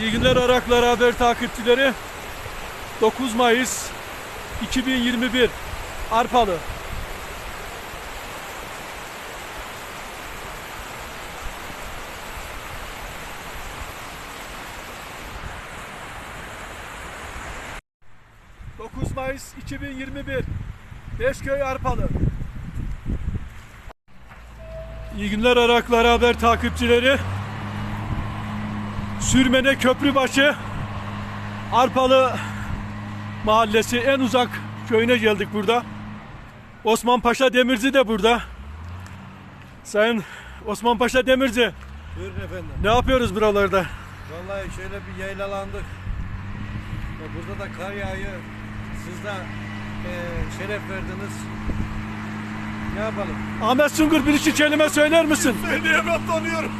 İyi günler Araklar Haber takipçileri. 9 Mayıs 2021 Arpalı. ...9 Mayıs 2021 Beşköy Arpalı. İyi günler Araklar Haber takipçileri. Sürmene Köprübaşı Arpalı Mahallesi en uzak köyüne geldik burada. Osman Paşa Demirci de burada. Sayın Osman Paşa Demirci Buyurun efendim. ne yapıyoruz buralarda? Vallahi şöyle bir yaylalandık. Ya Burada da kar yağıyor. Siz de eee, şeref verdiniz. Ne yapalım? Ahmet Sungur bir iki kelime söyler misin? Söyleyemem tanıyorum.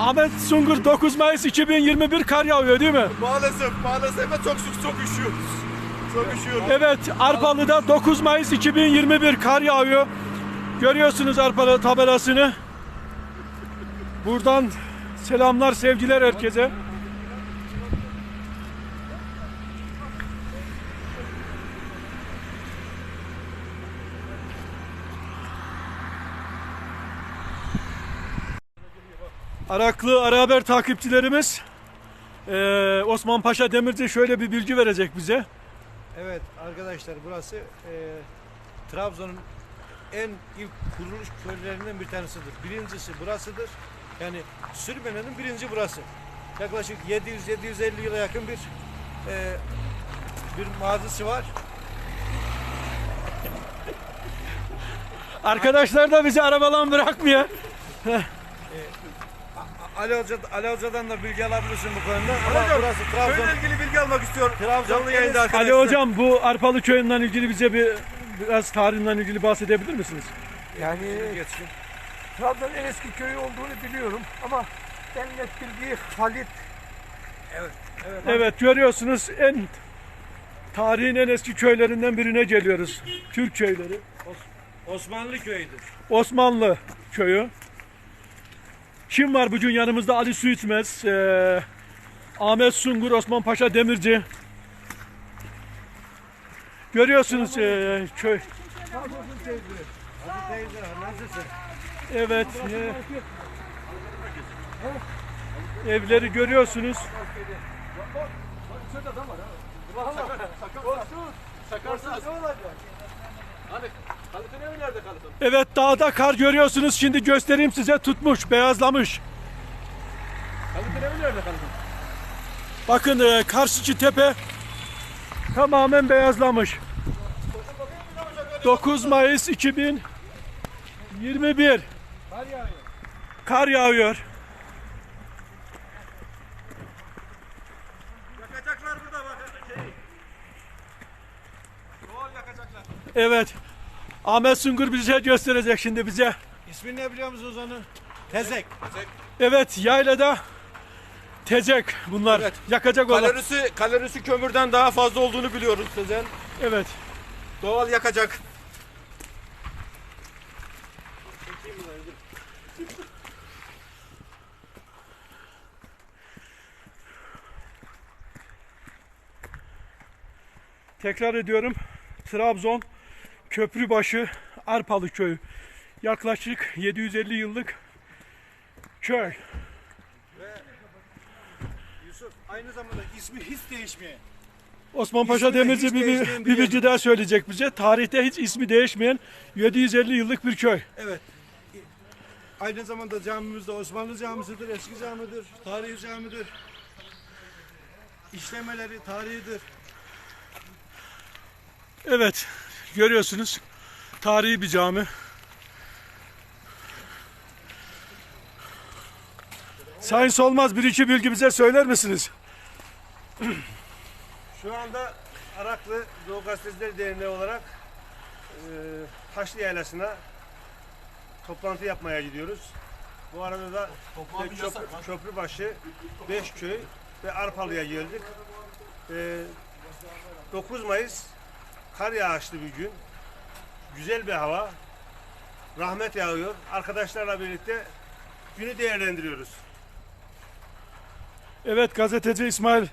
Ahmet Sungur 9 Mayıs 2021 kar yağıyor değil mi? maalesef, maalesef ve çok çok çok üşüyoruz. Çok üşüyoruz. Evet Arpalı'da 9 Mayıs 2021 kar yağıyor. Görüyorsunuz Arpalı tabelasını. Buradan selamlar sevgiler herkese. Araklı Ara Haber takipçilerimiz eee, Osman Paşa Demirci şöyle bir bilgi verecek bize. Evet arkadaşlar burası eee, Trabzon'un en ilk kuruluş köylerinden bir tanesidir. Birincisi burasıdır. Yani Sürmene'nin birinci burası. Yaklaşık 700-750 yıla yakın bir eee, bir mazisi var. Arkadaşlar da bizi arabalan bırakmıyor. Ali Hoca, Ali Hoca'dan da bilgi alabilirsin bu konuda. Ama Hocam, burası Trabzon. Köyle ilgili bilgi almak istiyorum. Trabzon Canlı yayında arkadaşlar. Ali hocam bu Arpalı köyünden ilgili bize bir biraz tarihinden ilgili bahsedebilir misiniz? Yani Geçsin. Trabzon'un en eski köyü olduğunu biliyorum ama en net bildiği Halit. Evet görüyorsunuz en tarihin en eski köylerinden birine geliyoruz. Türk köyleri. Osmanlı köyüdür. Osmanlı köyü. Kim var bugün yanımızda? Ali Suitmez, eee, Ahmet Sungur, Osman Paşa Demirci. Görüyorsunuz eee, köy. Evet. eee, evleri görüyorsunuz. Evet dağda kar görüyorsunuz. Şimdi göstereyim size tutmuş, beyazlamış. Bakın eee, karşıki tepe tamamen beyazlamış. 9 Mayıs 2021 Kar yağıyor. Yakacaklar burada bak. Şey. Doğal yakacaklar. Evet. Ahmet Sungur bize gösterecek şimdi bize. İsmini ne biliyor musunuz onu? Tezek. Evet yaylada tezek bunlar. Evet. Yakacak olan. Kalorisi, kalorisi kömürden daha fazla olduğunu biliyoruz Sezen. Evet. Doğal yakacak. Tekrar ediyorum. Trabzon Köprübaşı Arpalı köyü. Yaklaşık 750 yıllık köy. Yusuf aynı zamanda ismi hiç değişmiyor. Osman Paşa Demirci bir, bir bir bilgi daha söyleyecek bize. Tarihte hiç ismi değişmeyen 750 yıllık bir köy. Evet. Aynı zamanda camimiz de Osmanlı camisidir, eski camidir, tarihi camidir. İşlemeleri tarihidir. Evet, görüyorsunuz. Tarihi bir cami. Sayın Solmaz bir iki bilgi bize söyler misiniz? Şu anda Araklı Doğu Gazeteciler Derneği olarak e, Haçlı Yaylası'na toplantı yapmaya gidiyoruz. Bu arada da e, köprü, Köprübaşı, Beşköy ve Arpalı'ya geldik. E, 9 Mayıs kar yağışlı bir gün. Güzel bir hava. Rahmet yağıyor. Arkadaşlarla birlikte günü değerlendiriyoruz. Evet gazeteci İsmail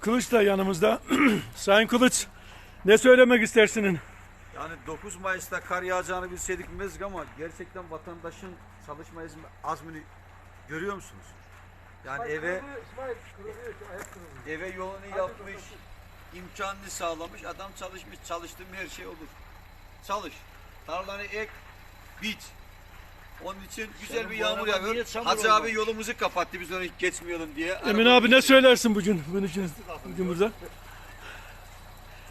Kılıç da yanımızda. Sayın Kılıç ne söylemek istersiniz? Yani 9 Mayıs'ta kar yağacağını bilseydik bilmezdik ama gerçekten vatandaşın çalışma izmi- azmini görüyor musunuz? Yani eve eve yolunu yapmış, imkanını sağlamış, adam çalışmış, çalıştığım her şey olur. Çalış, tarlanı ek, bit. Onun için güzel bir yağmur yağıyor. Hacı abi yolumuzu kapattı biz onu geçmeyelim diye. Emin abi ne söylersin bugün? Bugün, için, bugün burada.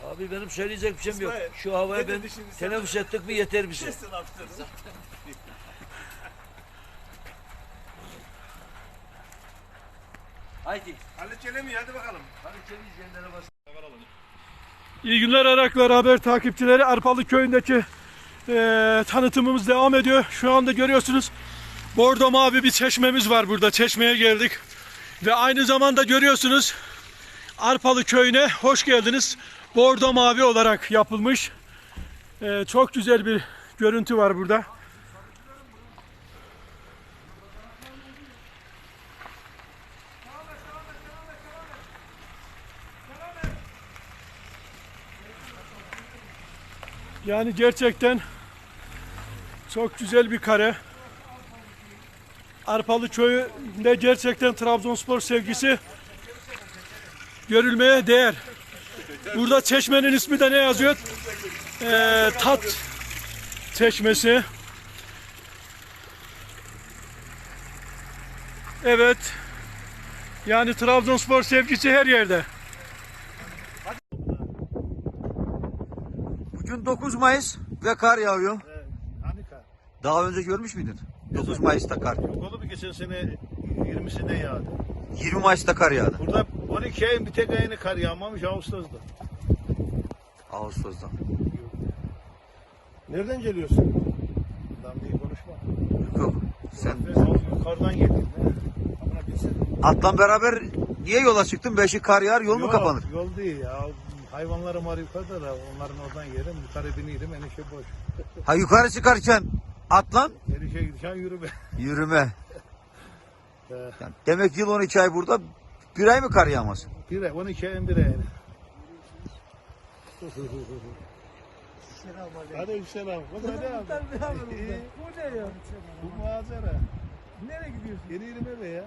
Abi benim söyleyecek bir şeyim yok. İsmail, Şu havaya ne ben dedi şimdi teneffüs ettik mi yeter bize. Kesin. Haydi. Halit Çelebi hadi bakalım. İyi günler Araklar Haber takipçileri. Arpalı köyündeki eee, tanıtımımız devam ediyor. Şu anda görüyorsunuz bordo mavi bir çeşmemiz var burada. Çeşmeye geldik. Ve aynı zamanda görüyorsunuz Arpalı köyüne hoş geldiniz. Bordo mavi olarak yapılmış. Eee, çok güzel bir görüntü var burada. Yani gerçekten çok güzel bir kare. Arpalı köyünde gerçekten Trabzonspor sevgisi görülmeye değer. Burada çeşmenin ismi de ne yazıyor? Ee, tat çeşmesi. Evet. Yani Trabzonspor sevgisi her yerde. Bugün 9 Mayıs ve kar yağıyor. Hani kar? Daha önce görmüş müydün? 9 Mayıs'ta kar. Oğlum geçen sene 20'sinde yağdı. 20 Mayıs'ta kar yağdı. Burada 12 ayın bir tek ayını kar yağmamış Ağustos'ta. Ağustos'ta. Nereden geliyorsun? Adam konuşma. Yok. Sen Ben yukarıdan geldim. Atlan beraber niye yola çıktın? Beşi kar yağar yol mu Yok, kapanır? Yol değil ya. Hayvanlarım var yukarıda da onların oradan yerim. Yukarı bineydim enişe boş. Ha yukarı çıkarken atlan Enişe gidişen yürü be. yürüme. Ee, Yani demek yıl 12 ay burada bir ay mı kar yağmaz? Bir ay 12 ayın bir ayını. Hadi selam. Hadi abi. İyi. Bu ne ya? Bu manzara. Nereye gidiyorsun? Yeni yerim eve ya.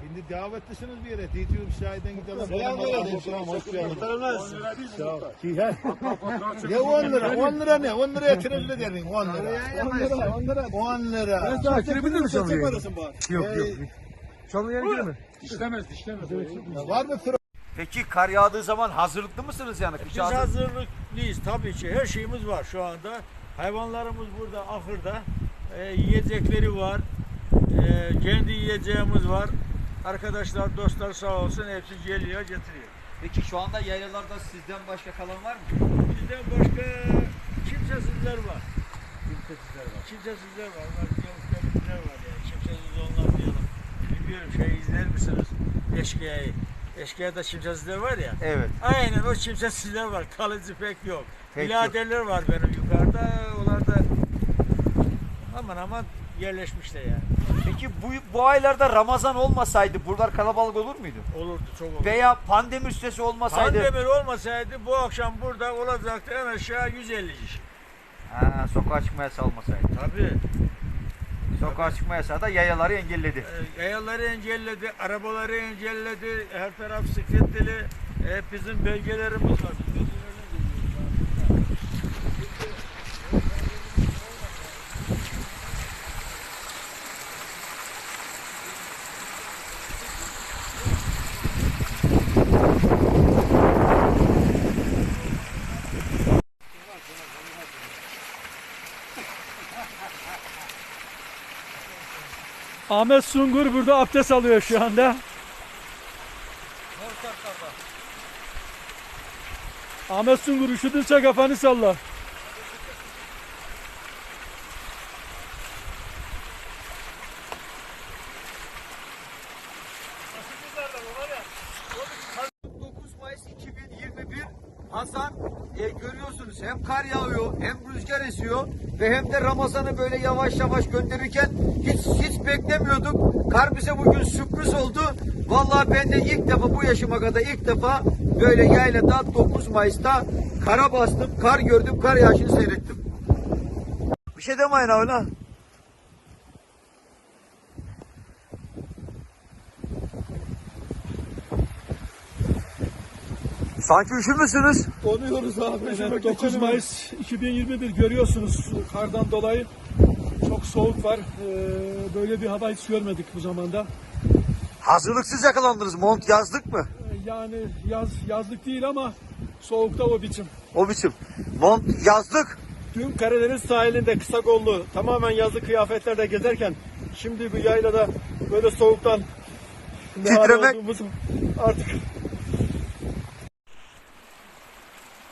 Şimdi davetlisiniz bir yere. TTÜ sahiden gidelim. Selam aleyküm. Selam hoş geldin. Sağ ol. Ne 10 lira? 10 lira ne? 10 liraya trelle derin 10 lira. 10 lira. 10 lira. 10 lira. Ben Daha girebilir mi Yok yok. Canlı yayın girme. Var mı fır? Peki kar yağdığı zaman hazırlıklı mısınız yani? Biz Kışa hazır- hazırlıklıyız tabii ki. Her şeyimiz var şu anda. Hayvanlarımız burada ahırda. Ee, yiyecekleri var. Ee, kendi yiyeceğimiz var. Arkadaşlar, dostlar sağ olsun hepsi geliyor, getiriyor. Peki şu anda yaylalarda sizden başka kalan var mı? Bizden başka kimsesizler var. Kimsesizler var. Kimsesizler var. Var, kimsesizler var yani. Kimsesiz onlar diyelim. Bilmiyorum şey izler misiniz? Eşkıya'yı. Eşkıya'da kimsesizler var ya. Evet. Aynen o kimsesizler var. Kalıcı pek yok. Pek Biraderler var benim yukarıda. Onlar da aman aman yerleşmişler yani. Peki bu, bu aylarda Ramazan olmasaydı buralar kalabalık olur muydu? Olurdu çok olurdu. Veya pandemi üstesi olmasaydı? Pandemi olmasaydı bu akşam burada olacaktı en aşağı 150 kişi. Ha, sokağa çıkma yasağı olmasaydı. Tabii. Sokağa çıkma yasağı da yayaları engelledi. E, Yayaları engelledi, arabaları engelledi, her taraf sıkıntılı. E, bizim belgelerimiz var. Biz belgelerine geliyoruz. Ahmet Sungur burada abdest alıyor şu anda. Ahmet Sungur üşüdünse kafanı salla. Hasan e, görüyorsunuz hem kar yağıyor hem esiyor ve hem de Ramazan'ı böyle yavaş yavaş gönderirken hiç hiç beklemiyorduk. Kar bize bugün sürpriz oldu. Vallahi ben de ilk defa bu yaşıma kadar ilk defa böyle yaylada 9 Mayıs'ta kara bastım, kar gördüm, kar yağışını seyrettim. Bir şey demeyin öyle. Sanki üşümüşsünüz. Donuyoruz abi. Evet, 9 Mayıs 2021 görüyorsunuz kardan dolayı çok soğuk var. Ee, böyle bir hava hiç görmedik bu zamanda. Hazırlıksız yakalandınız. Mont yazdık mı? Ee, Yani yaz yazlık değil ama soğukta o biçim. O biçim. Mont yazdık. Dün Karadeniz sahilinde kısa kollu tamamen yazlık kıyafetlerde gezerken şimdi bu yaylada böyle soğuktan Titremek. artık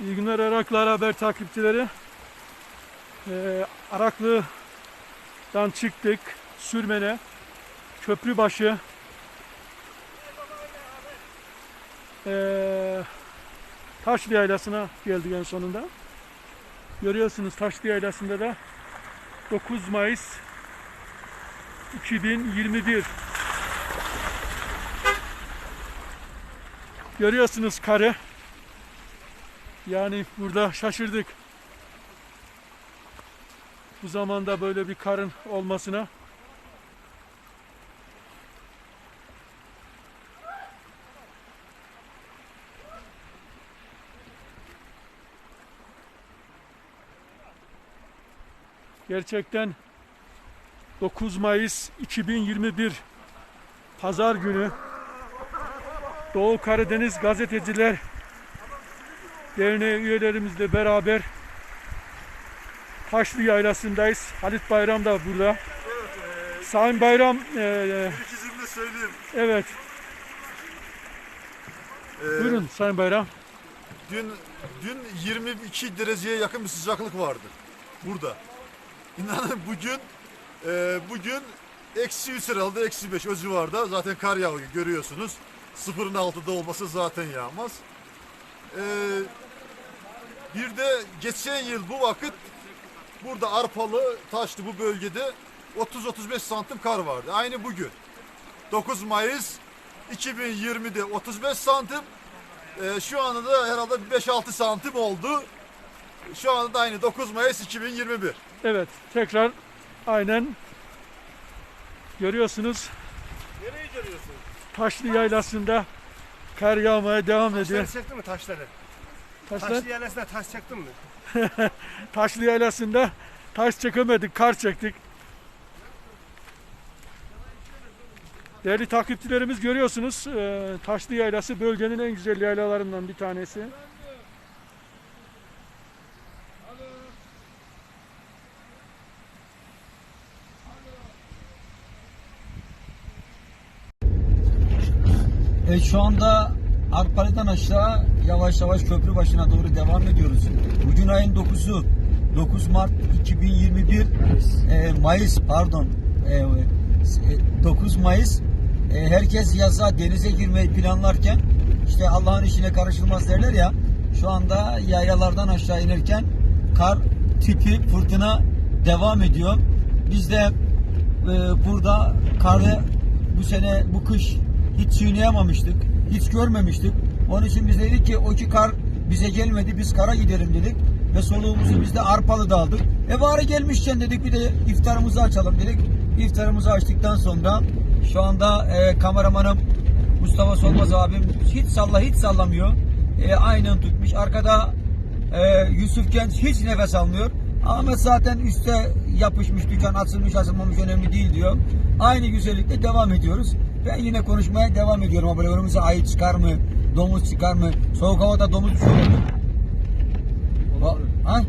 İyi günler Araklı Haber takipçileri. Ee, Araklı'dan çıktık. Sürmene, Köprübaşı, ee, Taşlı Yaylası'na geldik en sonunda. Görüyorsunuz Taşlı Yaylası'nda da 9 Mayıs 2021 Görüyorsunuz karı. Yani burada şaşırdık. Bu zamanda böyle bir karın olmasına. Gerçekten 9 Mayıs 2021 Pazar günü Doğu Karadeniz Gazeteciler Derneği üyelerimizle beraber Taşlı Yaylası'ndayız. Halit Bayram da burada. Sayın Bayram, e, İkisini de söyleyeyim. evet. Buyurun Sayın Bayram. Dün dün 22 dereceye yakın bir sıcaklık vardı burada. İnanın bugün e, bugün eksi 3 herhalde eksi 5 o civarda zaten kar yağıyor görüyorsunuz. Sıfırın altında olması zaten yağmaz. E, bir de geçen yıl bu vakit burada Arpalı Taşlı bu bölgede 30-35 santim kar vardı. Aynı bugün. 9 Mayıs 2020'de 35 santim ee, şu anda da herhalde 5-6 santim oldu. Şu anda da aynı 9 Mayıs 2021. Evet, tekrar aynen görüyorsunuz Nereye görüyorsun? Taşlı Yaylası'nda kar yağmaya devam ediyor. Taşları mi taşları? Taşlar, Taşlı yerlesine taş çektin mi? Taşlı Yaylası'nda taş çekemedik, kar çektik. Değerli takipçilerimiz görüyorsunuz e, Taşlı Yaylası bölgenin en güzel yaylalarından bir tanesi. Evet şu anda Arpalı'dan aşağı yavaş yavaş köprü başına doğru devam ediyoruz. Bugün ayın 9'u 9 Mart 2021 e, Mayıs pardon e, e, 9 Mayıs E, herkes yaza denize girmeyi planlarken işte Allah'ın işine karışılmaz derler ya şu anda yayalardan aşağı inerken kar tipi fırtına devam ediyor. Biz de e, burada karı bu sene bu kış hiç çiğneyememiştik. Hiç görmemiştik. Onun için biz dedik ki o ki kar bize gelmedi biz kara gidelim dedik. Ve soluğumuzu biz de Arpalı'da aldık. E bari gelmişken dedik bir de iftarımızı açalım dedik. İftarımızı açtıktan sonra şu anda e, kameramanım Mustafa Solmaz abim hiç salla hiç sallamıyor. E, aynen tutmuş. Arkada e, Yusuf Genç hiç nefes almıyor. Ahmet zaten üstte yapışmış dükkan açılmış açılmamış önemli değil diyor. Aynı güzellikle devam ediyoruz. Ben yine konuşmaya devam ediyorum. Önümüze ayı çıkar mı? Domuz çıkar mı? Soğuk havada domuz bir şey olur mu? Ha?